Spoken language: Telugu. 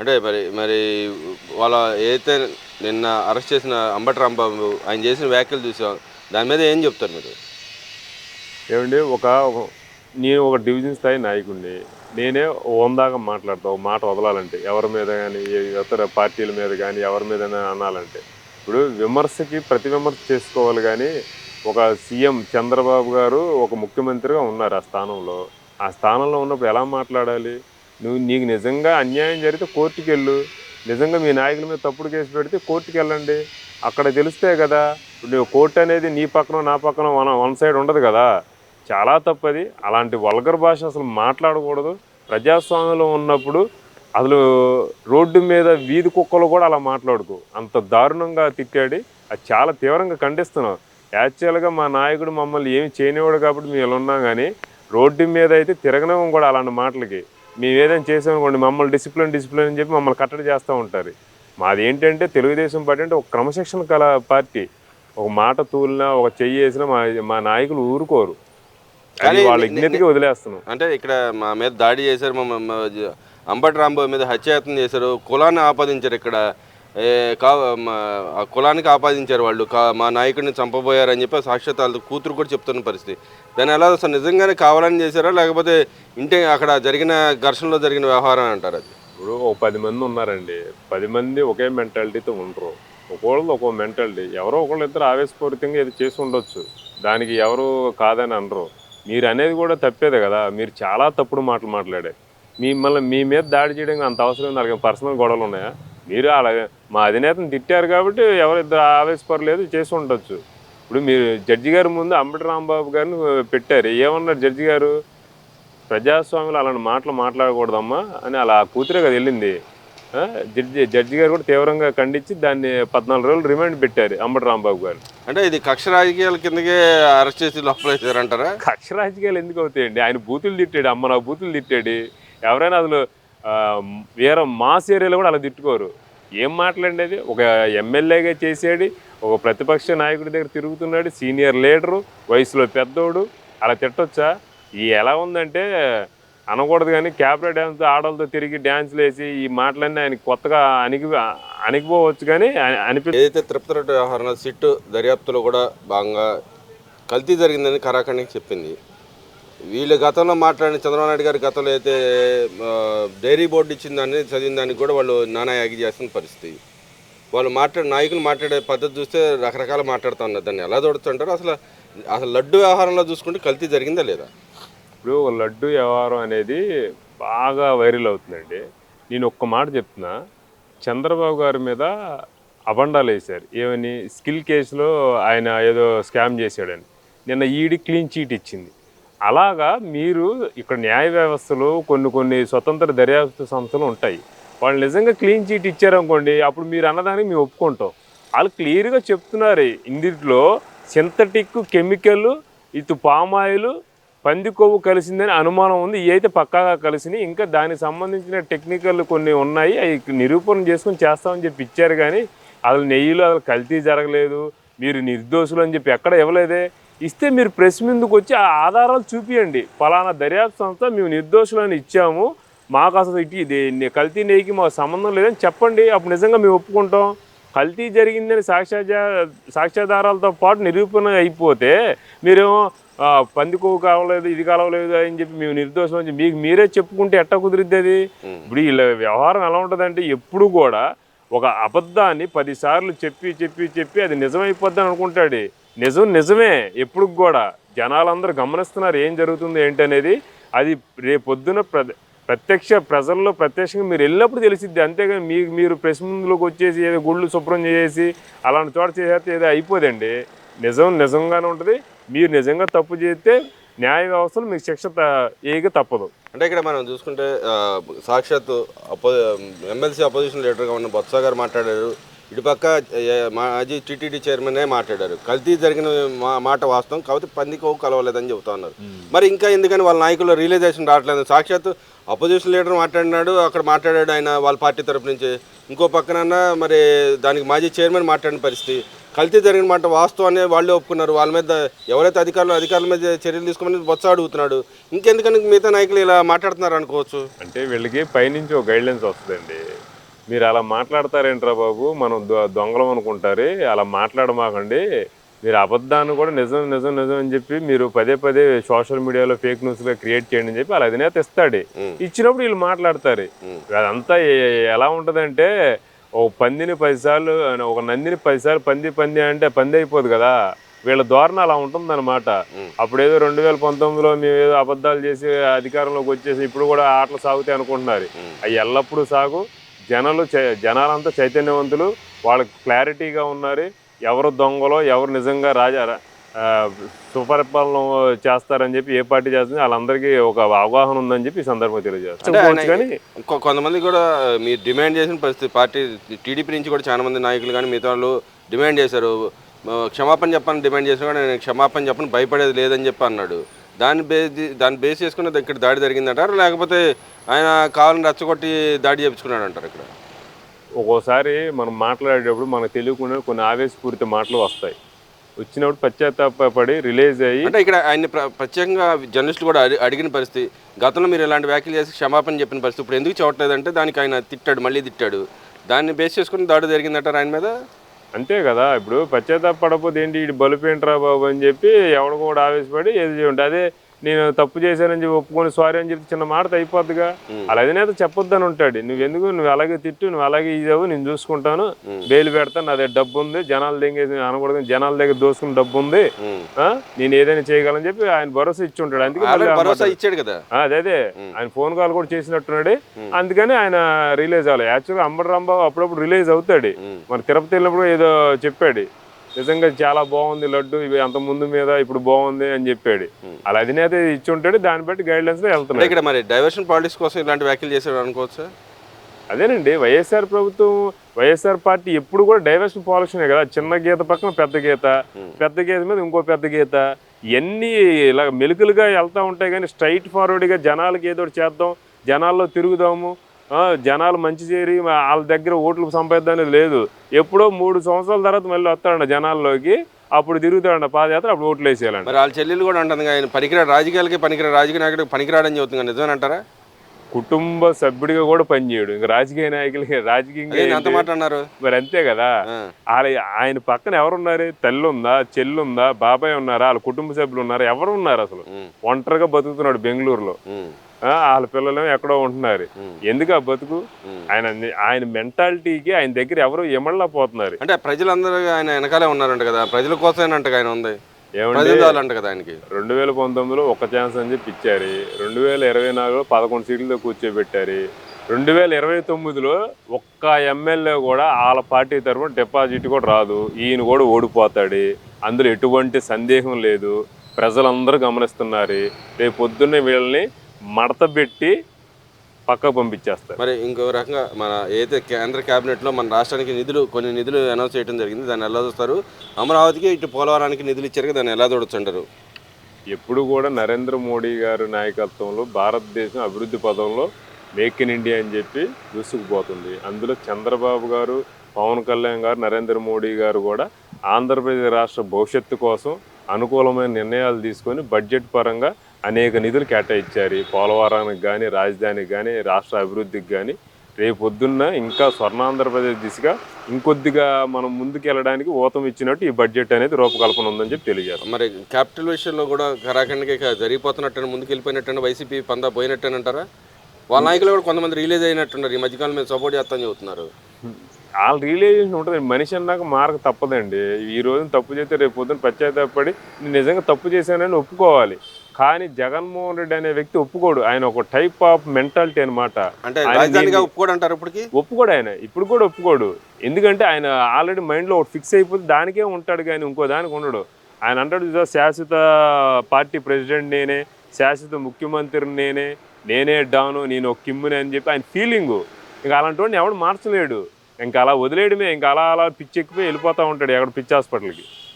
అంటే మరి మరి వాళ్ళ ఏదైతే నిన్న అరెస్ట్ చేసిన అంబటి రాంబాబు ఆయన చేసిన వ్యాఖ్యలు చూసాం. దాని మీద ఏం చెప్తారు మీరు? ఏమండి ఒక నేను ఒక డివిజన్ స్థాయి నాయకుడిని. నేనే వందాగా మాట్లాడతా ఒక మాట వదలాలంటే. ఎవరి మీద కానీ ఇతర పార్టీల మీద కానీ ఎవరి మీద అనాలంటే. ఇప్పుడు విమర్శకి ప్రతి విమర్శ చేసుకోవాలి కానీ ఒక సీఎం చంద్రబాబు గారు ఒక ముఖ్యమంత్రిగా ఉన్నారు ఆ స్థానంలో. ఆ స్థానంలో ఉన్నప్పుడు ఎలా మాట్లాడాలి? నువ్వు నీకు నిజంగా అన్యాయం జరిగితే కోర్టుకి వెళ్ళు నిజంగా మీ నాయకుల మీద తప్పుడు కేసు పెడితే కోర్టుకి వెళ్ళండి అక్కడ తెలిస్తే కదా నువ్వు కోర్టు అనేది నీ పక్కన నా పక్కన వన్ వన్ సైడ్ ఉండదు కదా. చాలా తప్పది. అలాంటి వల్గర్ భాష అసలు మాట్లాడకూడదు. ప్రజాస్వామ్యంలో ఉన్నప్పుడు అసలు రోడ్డు మీద వీధి కుక్కలు కూడా అలా మాట్లాడుకు. అంత దారుణంగా తిట్టాడి. అది చాలా తీవ్రంగా ఖండిస్తున్నాం. యాక్చువల్గా మా నాయకుడు మమ్మల్ని ఏమి చేయనివాడు కాబట్టి మేము ఉన్నాం కానీ రోడ్డు మీద అయితే తిరగనివ్వం కూడా అలాంటి మాటలకి. మేము ఏదైనా చేసామనుకోండి మమ్మల్ని డిసిప్లిన్ డిసిప్లిన్ అని చెప్పి మమ్మల్ని కట్టడి చేస్తూ ఉంటారు. మాది ఏంటంటే తెలుగుదేశం పార్టీ అంటే ఒక క్రమశిక్షణ కల పార్టీ. ఒక మాట తూలినా ఒక చెయ్యి వేసినా మా మా నాయకులు ఊరుకోరు. కానీ వాళ్ళ వదిలేస్తున్నాం. అంటే ఇక్కడ మా మీద దాడి చేశారు మా అంబటి రాంబాబు మీద హత్యాయత్నం చేశారు కులాన్ని ఆపాదించారు ఇక్కడ. ఆ కులానికి ఆపాదించారు వాళ్ళు. కా మా నాయకుడిని చంపబోయారని చెప్పి సాక్షాత్ వాళ్ళ కూతురు కూడా చెప్తున్న పరిస్థితి. దాన్ని ఎలా అసలు నిజంగానే కావాలని చేశారా? లేకపోతే ఇంటే అక్కడ జరిగిన ఘర్షణలో జరిగిన వ్యవహారం అంటారు అది? ఇప్పుడు ఒక పది మంది ఉన్నారండి. పది మంది ఒకే మెంటాలిటీతో ఉండరు. ఒకళ్ళు ఒక్కో మెంటాలిటీ. ఎవరో ఒకళ్ళు ఇద్దరు ఆవేశపూరితంగా ఇది చేసి ఉండొచ్చు. దానికి ఎవరు కాదని అనరు. మీరు అనేది కూడా తప్పేదే కదా. మీరు చాలా తప్పుడు మాటలు మాట్లాడే మిమ్మల్ని మీ మీద దాడి చేయడానికి అంత అవసరం నాకు పర్సనల్ గొడవలు ఉన్నాయా? మీరు అలాగే మా అధినేతను తిట్టారు కాబట్టి ఎవరిద్దరు ఆవేశపడలేదు చేసి ఉండొచ్చు. ఇప్పుడు మీరు జడ్జి గారి ముందు అంబటి రాంబాబు గారిని పెట్టారు. ఏమన్నారు జడ్జి గారు? ప్రజాస్వామ్యంలో అలాంటి మాటలు మాట్లాడకూడదమ్మా అని అలా కూతురే కదా వెళ్ళింది. జడ్జి జడ్జి గారు కూడా తీవ్రంగా ఖండించి దాన్ని పద్నాలుగు రోజులు రిమాండ్ పెట్టారు అంబటి రాంబాబు గారు. అంటే ఇది కక్ష రాజకీయాల కిందకే అరెస్ట్ చేసి లోపల కక్ష రాజకీయాలు ఎందుకు అవుతాయండి? ఆయన బూతులు తిట్టాడు అమ్మ నా బూతులు తిట్టాడు. ఎవరైనా అసలు వేరే మాస్ ఏరియాలో కూడా అలా తిట్టుకోరు. ఏం మాట్లాడేది? ఒక ఎమ్మెల్యేగా చేసాడు ఒక ప్రతిపక్ష నాయకుడి దగ్గర తిరుగుతున్నాడు సీనియర్ లీడరు వయసులో పెద్దోడు అలా తిట్టొచ్చా? ఈ ఎలా ఉందంటే అనకూడదు కానీ క్యాబ్రా డ్యాన్స్ ఆడలతో తిరిగి డ్యాన్స్లు వేసి ఈ మాటలన్నీ ఆయన కొత్తగా అణిగి అణిగిపోవచ్చు కానీ అనిపి ఏదైతే తిరుపతి రెడ్డి వ్యవహారంలో సిట్టు దర్యాప్తులో కూడా భాగంగా కల్తీ జరిగిందని కరాఖండికి చెప్పింది. వీళ్ళు గతంలో మాట్లాడిన చంద్రబాబు నాయుడు గారి గతంలో అయితే డైరీ బోర్డు ఇచ్చిన దాన్ని చదివిన దానికి కూడా వాళ్ళు నానా యాగి చేస్తున్న పరిస్థితి. వాళ్ళు మాట్లాడే నాయకులు మాట్లాడే పద్ధతి చూస్తే రకరకాల మాట్లాడుతూ ఉన్నారు. దాన్ని ఎలా దొడుతుంటారో అసలు అసలు లడ్డు వ్యవహారంలో చూసుకుంటే కల్తీ జరిగిందా లేదా? ఇప్పుడు లడ్డు వ్యవహారం అనేది బాగా వైరల్ అవుతుందండి. నేను ఒక్క మాట చెప్తున్నా. చంద్రబాబు గారి మీద అబండాలు వేశారు. ఏమని? స్కిల్ కేసులో ఆయన ఏదో స్కామ్ చేశాడని. నిన్న ఈడి క్లీన్ చీట్ ఇచ్చింది. అలాగా మీరు ఇక్కడ న్యాయ వ్యవస్థలో కొన్ని కొన్ని స్వతంత్ర దర్యాప్తు సంస్థలు ఉంటాయి. వాళ్ళు నిజంగా క్లీన్ చీట్ ఇచ్చారనుకోండి అప్పుడు మీరు అన్నదానికి మేము ఒప్పుకుంటాం. వాళ్ళు క్లియర్గా చెప్తున్నారు ఇందిట్లో సింథటిక్ కెమికల్ ఇటు పామాయిల్ పంది కొవ్వు కలిసిందని అనుమానం ఉంది. ఇవైతే అయితే పక్కాగా కలిసినాయి. ఇంకా దానికి సంబంధించిన టెక్నికల్ కొన్ని ఉన్నాయి. అవి నిరూపణ చేసుకొని చేస్తామని చెప్పి ఇచ్చారు కానీ అసలు నెయ్యిలో అసలు కల్తీ జరగలేదు. మీరు నిర్దోషులు అని చెప్పి ఎక్కడ ఇవ్వలేదే. ఇస్తే మీరు ప్రెస్ ముందుకు వచ్చి ఆ ఆధారాలు చూపియండి. ఫలానా దర్యాప్తు సంస్థ మేము నిర్దోషులని ఇచ్చాము. మాకు అసలు ఇటు కల్తీ నెయ్యికి మాకు సంబంధం లేదని చెప్పండి. అప్పుడు నిజంగా మేము ఒప్పుకుంటాం. కల్తీ జరిగిందని సాక్ష్య సాక్ష్యాధారాలతో పాటు నిరూపణ అయిపోతే మీరేమో ఆ, పంది కొవ్వు కావలేదు ఇది కావలేదు అని చెప్పి మేము నిర్దోషం అని మీకు మీరే చెప్పుకుంటే ఎట్టా కుదిరిద్ది? అది ఇప్పుడు వీళ్ళ వ్యవహారం ఎలా ఉంటుందంటే ఎప్పుడు కూడా ఒక అబద్ధాన్ని పదిసార్లు చెప్పి చెప్పి చెప్పి అది నిజమైపోద్దని అనుకుంటాడు. నిజం నిజమే. ఎప్పుడు కూడా జనాలందరూ గమనిస్తున్నారు ఏం జరుగుతుంది ఏంటనేది అది రేపొద్దున ప్ర ప్రత్యక్ష ప్రజల్లో ప్రత్యక్షంగా మీరు వెళ్ళినప్పుడు తెలిసిద్ది. అంతేగాని మీ మీరు ప్రెస్ ముందులోకి వచ్చేసి ఏదో గుళ్ళు శుభ్రం చేసి అలాంటి చోట చేసేస్తే ఏదో అయిపోదండి. నిజం నిజంగానే ఉంటుంది. మీరు నిజంగా తప్పు చేస్తే న్యాయ వ్యవస్థలు మీకు శిక్ష త- తప్పదు. అంటే ఇక్కడ మనం చూసుకుంటే సాక్షాత్తు అపో ఎమ్మెల్సీ అపోజిషన్ లీడర్గా ఉన్న బొత్స గారు మాట్లాడారు. ఇటుపక్క మాజీ టీటీడీ చైర్మనే మాట్లాడారు. కల్తీ జరిగిన మా మాట వాస్తవం కాబట్టి పందికో కలవలేదని చెబుతా ఉన్నారు. మరి ఇంకా ఎందుకని వాళ్ళ నాయకులు రియలైజేషన్ రావట్లేదు? సాక్షాత్తు అపోజిషన్ లీడర్ మాట్లాడినాడు అక్కడ మాట్లాడాడు ఆయన వాళ్ళ పార్టీ తరపు నుంచి. ఇంకో పక్కన మరి దానికి మాజీ చైర్మన్ మాట్లాడిన పరిస్థితి. కల్తీ జరిగిన మాట వాస్తవాన్ని వాళ్ళే ఒప్పుకున్నారు. వాళ్ళ మీద ఎవరైతే అధికారులు అధికారుల మీద చర్యలు తీసుకోమని బొత్స అడుగుతున్నాడు. ఇంకెందుకని మిగతా నాయకులు ఇలా మాట్లాడుతున్నారు అనుకోవచ్చు? అంటే వీళ్ళకి పైనుంచి ఒక గైడ్లైన్స్ వస్తుందండి. మీరు అలా మాట్లాడతారేంట్రా బాబు? మనం దొ- దొంగలం అనుకుంటారు అలా మాట్లాడమాకండి. మీరు అబద్ధాన్ని కూడా నిజం నిజం నిజం అని చెప్పి మీరు పదే పదే సోషల్ మీడియాలో ఫేక్ న్యూస్గా క్రియేట్ చేయండి అని చెప్పి అలా అధినేత ఇస్తాడు. ఇచ్చినప్పుడు వీళ్ళు మాట్లాడతారు. అదంతా ఎలా ఉంటుందంటే ఒక పందిని పదిసార్లు ఒక నందిని పదిసార్లు పంది పంది అంటే పంది అయిపోదు కదా. వీళ్ళ ధోరణి అలా ఉంటుందన్నమాట. అప్పుడు ఏదో రెండు వేల పంతొమ్మిదిలో మేము ఏదో అబద్ధాలు చేసి అధికారంలోకి వచ్చేసి ఇప్పుడు కూడా ఆటలు సాగుతాయి అనుకుంటున్నారు. అవి ఎల్లప్పుడూ సాగు. జనాలు చై- జనాలంతా చైతన్యవంతులు వాళ్ళకి క్లారిటీగా ఉన్నారు. ఎవరు దొంగలో ఎవరు నిజంగా రాజా సుపరిపాలన చేస్తారని చెప్పి ఏ పార్టీ చేస్తుంది వాళ్ళందరికీ ఒక అవగాహన ఉందని చెప్పి ఈ సందర్భంగా ఆయన- కానీ కొంతమంది కూడా మీరు డిమాండ్ చేసిన పరిస్థితి పార్టీ టీడీపీ నుంచి కూడా చాలా మంది నాయకులు కానీ మిగతా వాళ్ళు డిమాండ్ చేశారు. క్షమాపణ చెప్పని డిమాండ్ చేసినా కూడా నేను క్షమాపణ చెప్పని భయపడేది లేదని చెప్పి అన్నాడు. దాన్ని బేస్ దాన్ని బేస్ చేసుకుని ఇక్కడ దాడి జరిగిందంటారు? లేకపోతే ఆయన కావాలని రచ్చగొట్టి దాడి చేపించుకున్నాడు అంటారు ఇక్కడ? ఒక్కోసారి మనం మాట్లాడేటప్పుడు మనకు తెలియకుండా కొన్ని ఆవేశపూరిత మాటలు వస్తాయి. వచ్చినప్పుడు పశ్చాత్తాపడి రిలీజ్ అయ్యి అంటే ఇక్కడ ఆయన ప్ర- ప్రత్యేకంగా జర్నలిస్టులు కూడా అడి- అడిగిన పరిస్థితి గతంలో మీరు ఇలాంటి వ్యాఖ్యలు చేసి క్షమాపణ చెప్పిన పరిస్థితి ఇప్పుడు ఎందుకు చూడలేదంటే దానికి ఆయన తిట్టాడు మళ్ళీ తిట్టాడు. దాన్ని బేస్ చేసుకుని దాడి జరిగిందంటారు ఆయన మీద? అంతే కదా ఇప్పుడు పశ్చాత్తాపడపోతే ఏంటి ఇటు బలిపోయింట్రా బాబు అని చెప్పి ఎవడు కూడా ఆవేశపడి ఏది చేయండి. అదే నేను తప్పు చేశానని చెప్పి ఒప్పుకొని సారీ అని చెప్పి చిన్న మాట అయిపోద్దిగా. అలా అధినేత చెప్పొద్దని ఉంటాడు. నువ్వెందుకు? నువ్వు అలాగే తిట్టు నువ్వు అలాగే ఇదేవు నేను చూసుకుంటాను. బెయిల్ పెడతాను నా దగ్గర డబ్బు ఉంది. జనాల దగ్గర అనకూడదు జనాల దగ్గర దోసుకుని డబ్బు ఉంది? నేను ఏదైనా చేయగలని చెప్పి ఆయన భరోసా ఇచ్చి ఉంటాడు. అందుకే భరోసా ఇచ్చాడు కదా. అదే అదే. ఆయన ఫోన్ కాల్ కూడా చేసినట్టున్నాడు. అందుకని ఆయన రిలీజ్ అవ్వాలి. యాక్చువల్గా అంబటి రాంబాబు అప్పుడప్పుడు రిలీజ్ అవుతాడు. మన తిరుపతి వెళ్ళినప్పుడు ఏదో చెప్పాడు. నిజంగా చాలా బాగుంది లడ్డు ఇవి అంత ముందు మీద ఇప్పుడు బాగుంది అని చెప్పాడు. అలా అధినేత ఇచ్చి ఉంటాడు దాన్ని బట్టి గైడ్ లైన్స్లో అంటే వెళ్తున్నాడు ఇక్కడ మరి డైవర్షన్ పాలిటిక్స్ కోసం ఇలాంటి వ్యాఖ్యలు చేశాడు అనుకోవచ్చా అదేనండి వైఎస్ఆర్ ప్రభుత్వం వైఎస్ఆర్ పార్టీ ఎప్పుడు కూడా డైవర్షన్ పాలసీనే కదా చిన్న గీత పక్కన పెద్ద గీత పెద్ద గీత మీద ఇంకో పెద్ద గీత ఇవన్నీ ఇలా మెలుకులుగా వెళ్తూ ఉంటాయి కానీ స్ట్రైట్ ఫార్వర్డ్గా జనాలకి ఏదో చేద్దాం జనాల్లో తిరుగుదాము జనాలు మంచి చేరి వాళ్ళ దగ్గర ఓట్లు సంపాదిద్దాం అనేది లేదు. ఎప్పుడో మూడు సంవత్సరాల తర్వాత మళ్ళీ వస్తాడంట జనాల్లోకి. అప్పుడు తిరుగుతాడంట పాదయాత్ర అప్పుడు ఓట్లు వేసేయాలంట. మరి వాళ్ళ చెల్లెలు కూడా అంటుంది ఆయన పనికిరాడు రాజకీయాలకి పనికిరాడు రాజకీయ నాయకుడికి పనికిరాడని చెబుతుంది నిజమేనంటారా? కుటుంబ సభ్యుడిగా కూడా పనిచేయడు. ఇంకా రాజకీయ నాయకులకి రాజకీయంగా? మాట అన్నారు మరి అంతే కదా. వాళ్ళ ఆయన పక్కన ఎవరున్నారు? తల్లి ఉందా? చెల్లి ఉందా? బాబాయ్ ఉన్నారా? వాళ్ళ కుటుంబ సభ్యులు ఉన్నారా? ఎవరు ఉన్నారు అసలు. ఒంటరిగా బతుకుతున్నాడు బెంగళూరులో. వాళ్ళ పిల్లలు ఎక్కడో ఉంటున్నారు. ఎందుకు ఆ బతుకు. ఆయన ఆయన మెంటాలిటీకి ఆయన దగ్గర ఎవరు ఎమళ్ళ పోతున్నారు. అంటే ప్రజలందరూ ఆయన వెనకాలే ఉన్నారంట కదా. ప్రజల కోసమేనంట ఆయన ఉంది. ఏమంటే కదా ఆయనకి. రెండు వేల పంతొమ్మిదిలో ఒక ఛాన్స్ అని చెప్పి ఇచ్చారు. రెండు వేల ఇరవై నాలుగులో పదకొండు సీట్లతో కూర్చోబెట్టారు. రెండు వేల ఇరవై తొమ్మిదిలో ఒక్క ఎమ్మెల్యే కూడా వాళ్ళ పార్టీ తరఫున డిపాజిట్ కూడా రాదు. ఈయన కూడా ఓడిపోతాడు. అందులో ఎటువంటి సందేహం లేదు. ప్రజలందరూ గమనిస్తున్నారు. రేపు పొద్దున్నే వీళ్ళని మడత పెట్టి పక్కకు పంపించేస్తారు. మరి ఇంకో రకంగా మన ఏదైతే కేంద్ర కేబినెట్లో మన రాష్ట్రానికి నిధులు కొన్ని నిధులు అనౌన్స్ చేయడం జరిగింది దాన్ని ఎలా చూస్తారు? అమరావతికి ఇటు పోలవరానికి నిధులు ఇచ్చారు కదా, దాన్ని ఎలా చూడొచ్చంటారు? ఎప్పుడు కూడా నరేంద్ర మోడీ గారి నాయకత్వంలో భారతదేశం అభివృద్ధి పదంలో మేక్ ఇన్ ఇండియా అని చెప్పి దూసుకుపోతుంది అందులో చంద్రబాబు గారు పవన్ కళ్యాణ్ గారు నరేంద్ర మోడీ గారు కూడా ఆంధ్రప్రదేశ్ రాష్ట్ర భవిష్యత్తు కోసం అనుకూలమైన నిర్ణయాలు తీసుకొని బడ్జెట్ పరంగా అనేక నిధులు కేటాయించారు. పోలవరానికి కానీ రాజధానికి కానీ రాష్ట్ర అభివృద్ధికి కానీ రేపు పొద్దున్న ఇంకా స్వర్ణాంధ్రప్రదేశ్ దిశగా ఇంకొద్దిగా మనం ముందుకు వెళ్ళడానికి ఊతం ఇచ్చినట్టు ఈ బడ్జెట్ అనేది రూపకల్పన ఉందని చెప్పి తెలియజేస్తాం. మరి క్యాపిటల్ విషయంలో కూడా కరాఖండ్కి ఇక జరిగిపోతున్నట్టు ముందుకు వెళ్ళిపోయినట్టు వైసీపీ పందా పోయినట్టేనంటారా? వాళ్ళ నాయకులు కూడా కొంతమంది రిలీజ్ అయినట్టున్నారు. ఈ మధ్యకాలం మీద సపోర్ట్ చేస్తామని చెబుతున్నారు. వాళ్ళ రియలైజేషన్ ఉంటుంది. మనిషి అన్నాక మారక తప్పదండి. ఈ రోజు తప్పు చేస్తే రేపు పొద్దున్న పశ్చాత్తాపడి నేను నిజంగా తప్పు చేశానని ఒప్పుకోవాలి. కానీ జగన్మోహన్ రెడ్డి అనే వ్యక్తి ఒప్పుకోడు. ఆయన ఒక టైప్ ఆఫ్ మెంటాలిటీ అనమాట ఒప్పుకోడు ఆయన. ఇప్పుడు కూడా ఒప్పుకోడు. ఎందుకంటే ఆయన ఆల్రెడీ మైండ్లో ఒకటి ఫిక్స్ అయిపోతే దానికే ఉంటాడు కానీ ఇంకో దానికి ఉండడు. ఆయన అంటాడు చూసా శాశ్వత పార్టీ ప్రెసిడెంట్ నేనే శాశ్వత ముఖ్యమంత్రి నేనే నేనే డాను నేను ఒక కిమ్ముని అని చెప్పి ఆయన ఫీలింగు ఇంకా అలాంటి వాడిని ఎవడు మార్చలేడు. ఇంకా అలా వదిలేయడమే ఇంకా అలా అలా పిచ్చి ఎక్కిపోయి వెళ్ళిపోతూ ఉంటాడు ఎక్కడ పిచ్చి హాస్పిటల్కి.